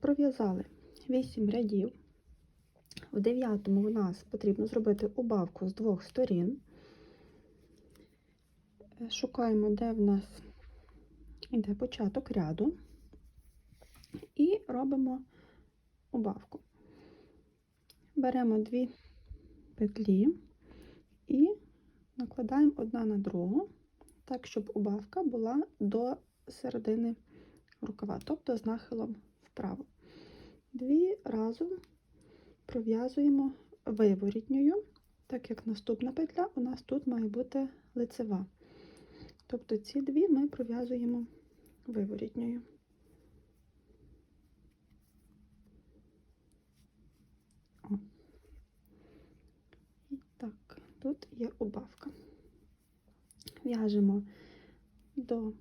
Пров'язали 8 рядів. В дев'ятому у нас потрібно зробити убавку з двох сторін. Е, Шукаємо, де в нас іде початок ряду, і робимо убавку. Беремо дві петлі і накладаємо одна на другу, так, щоб убавка була до середини рукава, тобто з нахилом вправо. Дві разом пров'язуємо виворітньою, так як наступна петля у нас тут має бути лицева. Тобто ці дві ми пров'язуємо виворітньою. І так, тут є убавка. В'яжемо до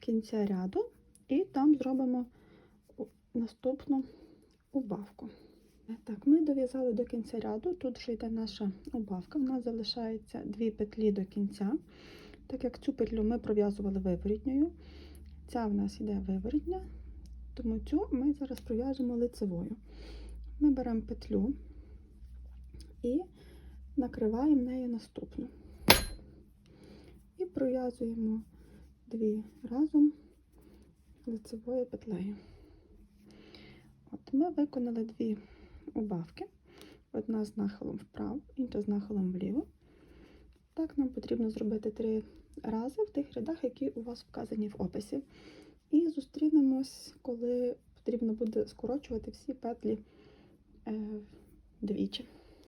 кінця ряду і там зробимо наступну убавку. Так, ми дов'язали до кінця ряду, тут вже йде наша убавка, у нас залишається дві петлі до кінця. Так як цю петлю ми пров'язували виворітньою, ця в нас йде виворітня, тому цю ми зараз пров'яжемо лицевою. Ми беремо петлю і накриваємо нею наступну. І пров'язуємо дві разом лицевою петлею. От ми виконали дві убавки. Одна з нахилом вправо, інша з нахилом вліво. Так нам потрібно зробити три рази в тих рядах, які у вас вказані в описі. І зустрінемось, коли потрібно буде скорочувати всі петлі е, двічі.